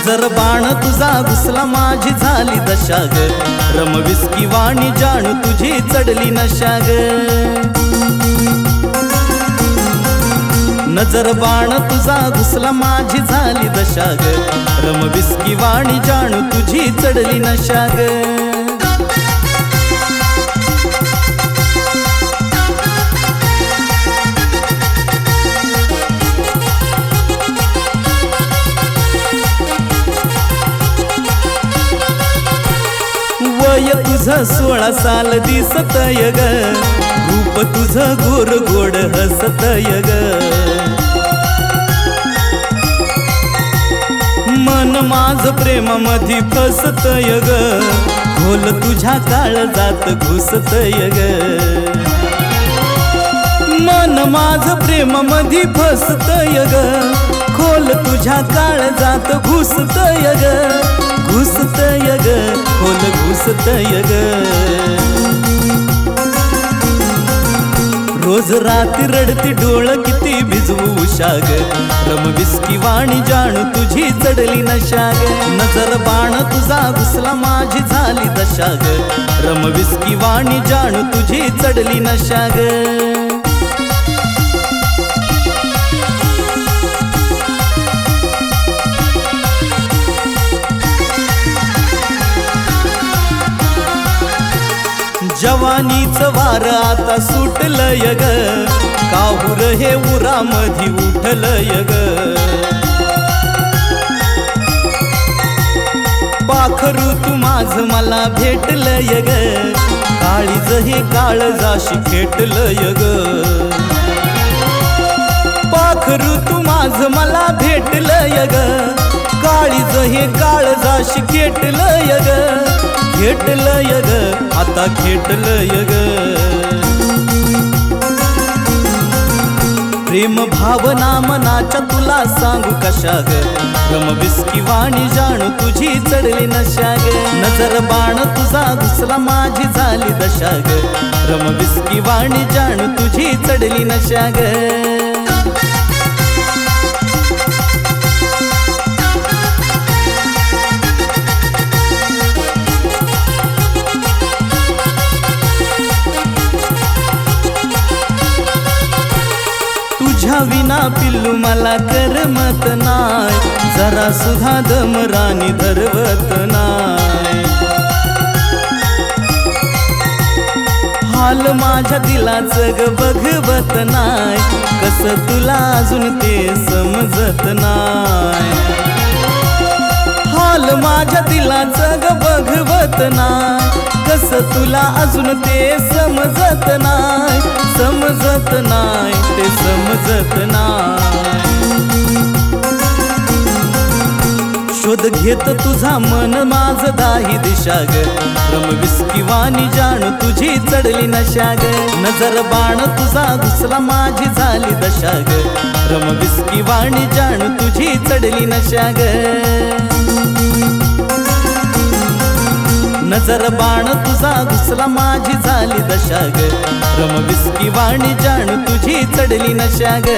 नजर बाण तुझा घुसला माझी झाली दशा ग. रमविस्की वाणी जाणू तुझी चढली नशा ग. नजर बाण तुझा घुसला माझी झाली दशा ग. रमविस्की वाणी जाणू तुझी चढली नशा ग. य तुझ सोळा साल दिसत ग रूप तुझ गोर गोड हसत ग मन माझ प्रेमामध्ये फसत ग खोल तुझ्या काळ जात घुसत ग मन माझ प्रेमामध्ये फसत ग खोल तुझ्या काळ जात घुसत ग घुसत ग खोल घुसत ग रोज राती रडती डोळ किती भिजवू उशाग. रमविस्की वाणी जाणू तुझी चढली नशाग. नजर बाण तुझा घुसला माझी झाली दशाग. रमविस्की वाणी जाणू तुझी चढली नशाग. जवानीच वार आता सुटलय ग. काहूर हे उरामधी उठलंय ग. पाखरू तू माझ मला भेटलंय ग. काळीज हे काळ जाशी फेटलंय ग. पाखरू तू माझ मला भेटलंय ग. काळीज हे काळ जाशी खेटलंय ग. खेटलंय ग आता खेटलं ग प्रेम भावना मनाच्या तुला सांगू कशा ग रमविस्की वाणी जाणू तुझी चढली नशा ग नजर बाण तुझा दुसरा माझी झाली दशा ग रमविस्की वाणी जाणू तुझी चढली नशा ग विना पिल्लू मला करमत नाय जरा सुधा दम राणी धरवत नाय हाल माझ्या दिलाचं ग बघवत नाय कस तुला अजून ते समजत नाय हाल माझ्या दिलाचं ग बघवत नाय कस तुला अजून ते समजत नाय समजत नाय ते समजत नाय शोध घेत तुझा मन माझ दाही दिशा ग रमविस्की वाणी जाणू तुझी चढली नशा ग नजर बाण तुझा दुसरा माझी झाली दशा ग रमविस्की वाणी जाणू तुझी चढली नशा ग नजर बाण तुझा घुसला माझी झाली दशा ग रमविस्की वाणी जाणू तुझी चढली नशा ग